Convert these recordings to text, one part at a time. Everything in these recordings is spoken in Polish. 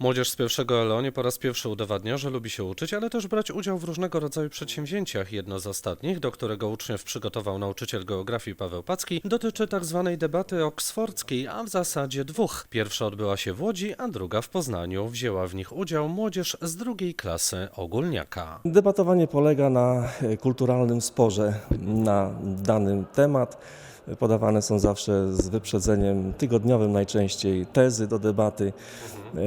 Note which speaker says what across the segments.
Speaker 1: Młodzież z pierwszego ELO nie po raz pierwszy udowadnia, że lubi się uczyć, ale też brać udział w różnego rodzaju przedsięwzięciach. Jedno z ostatnich, do którego uczniów przygotował nauczyciel geografii Paweł Packi, dotyczy tzw. debaty oksfordzkiej, a w zasadzie dwóch. Pierwsza odbyła się w Łodzi, a druga w Poznaniu. Wzięła w nich udział młodzież z drugiej klasy ogólniaka.
Speaker 2: Debatowanie polega na e, kulturalnym sporze na dany temat. Podawane są zawsze z wyprzedzeniem tygodniowym najczęściej tezy do debaty. E,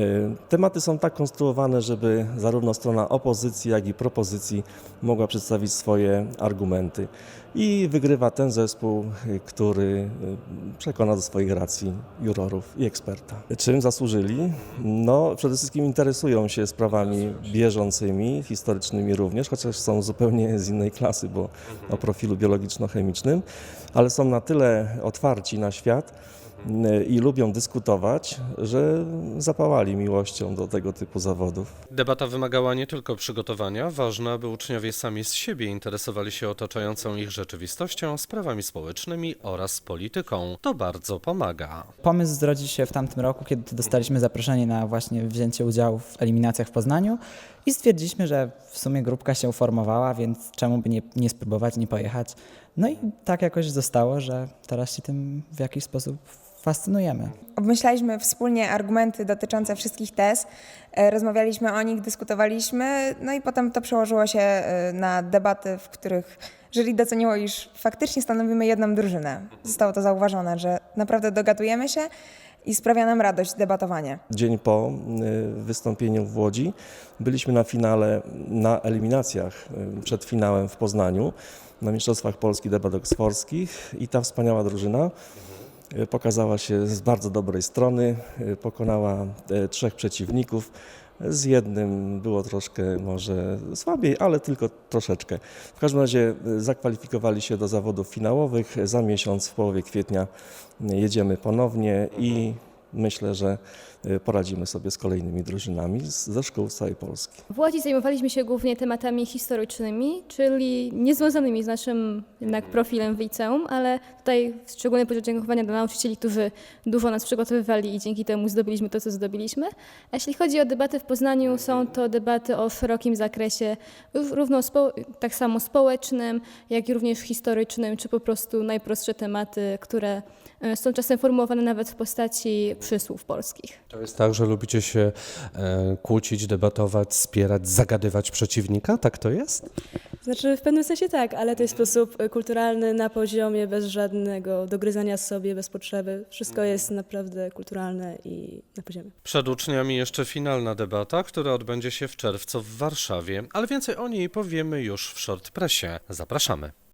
Speaker 2: Tematy są tak konstruowane, żeby zarówno strona opozycji, jak i propozycji mogła przedstawić swoje argumenty. I wygrywa ten zespół, który e, przekona do swoich racji jurorów i eksperta. Czym zasłużyli? No, przede wszystkim interesują się sprawami bieżącymi, historycznymi również, chociaż są zupełnie z innej klasy, bo o profilu biologiczno-chemicznym, ale są na tyle otwarci na świat i lubią dyskutować, że zapałali miłością do tego typu zawodów.
Speaker 1: Debata wymagała nie tylko przygotowania, ważne, aby uczniowie sami z siebie interesowali się otaczającą ich rzeczywistością, sprawami społecznymi oraz polityką. To bardzo pomaga.
Speaker 3: Pomysł zrodził się w tamtym roku, kiedy dostaliśmy zaproszenie na właśnie wzięcie udziału w eliminacjach w Poznaniu i stwierdziliśmy, że w sumie grupka się uformowała, więc czemu by nie, nie spróbować, nie pojechać. No i tak jakoś zostało, że teraz się tym w jakiś sposób fascynujemy.
Speaker 4: Obmyślaliśmy wspólnie argumenty dotyczące wszystkich tez, e, rozmawialiśmy o nich, dyskutowaliśmy, no i potem to przełożyło się e, na debaty, w których jury doceniło, iż faktycznie stanowimy jedną drużynę. Zostało to zauważone, że naprawdę dogadujemy się i sprawia nam radość debatowanie.
Speaker 2: Dzień po y, wystąpieniu w Łodzi byliśmy na finale, na eliminacjach y, przed finałem w Poznaniu, na Mistrzostwach Polski Debat Oksfordzkich i ta wspaniała drużyna pokazała się z bardzo dobrej strony, y, pokonała y, trzech przeciwników. Z jednym było troszkę może słabiej, ale tylko troszeczkę. W każdym razie zakwalifikowali się do zawodów finałowych. Za miesiąc, w połowie kwietnia, jedziemy ponownie i myślę, że poradzimy sobie z kolejnymi drużynami z- ze szkół z całej Polski.
Speaker 5: W Łodzi zajmowaliśmy się głównie tematami historycznymi, czyli niezwiązanymi z naszym jednak profilem w liceum, ale tutaj szczególne podziękowania dla nauczycieli, którzy dużo nas przygotowywali i dzięki temu zdobyliśmy to, co zdobyliśmy. A jeśli chodzi o debaty w Poznaniu, są to debaty o szerokim zakresie, rów- równo tak samo społecznym, jak i również historycznym, czy po prostu najprostsze tematy, które e, są czasem formułowane nawet w postaci przysłów polskich.
Speaker 1: To jest tak, że lubicie się e, kłócić, debatować, spierać, zagadywać przeciwnika? Tak to jest?
Speaker 6: Znaczy w pewnym sensie tak, ale to jest sposób y, kulturalny, na poziomie, bez żadnego dogryzania sobie, bez potrzeby. Wszystko jest naprawdę kulturalne i na poziomie.
Speaker 1: Przed uczniami jeszcze finalna debata, która odbędzie się w czerwcu w Warszawie, ale więcej o niej powiemy już w short pressie. Zapraszamy.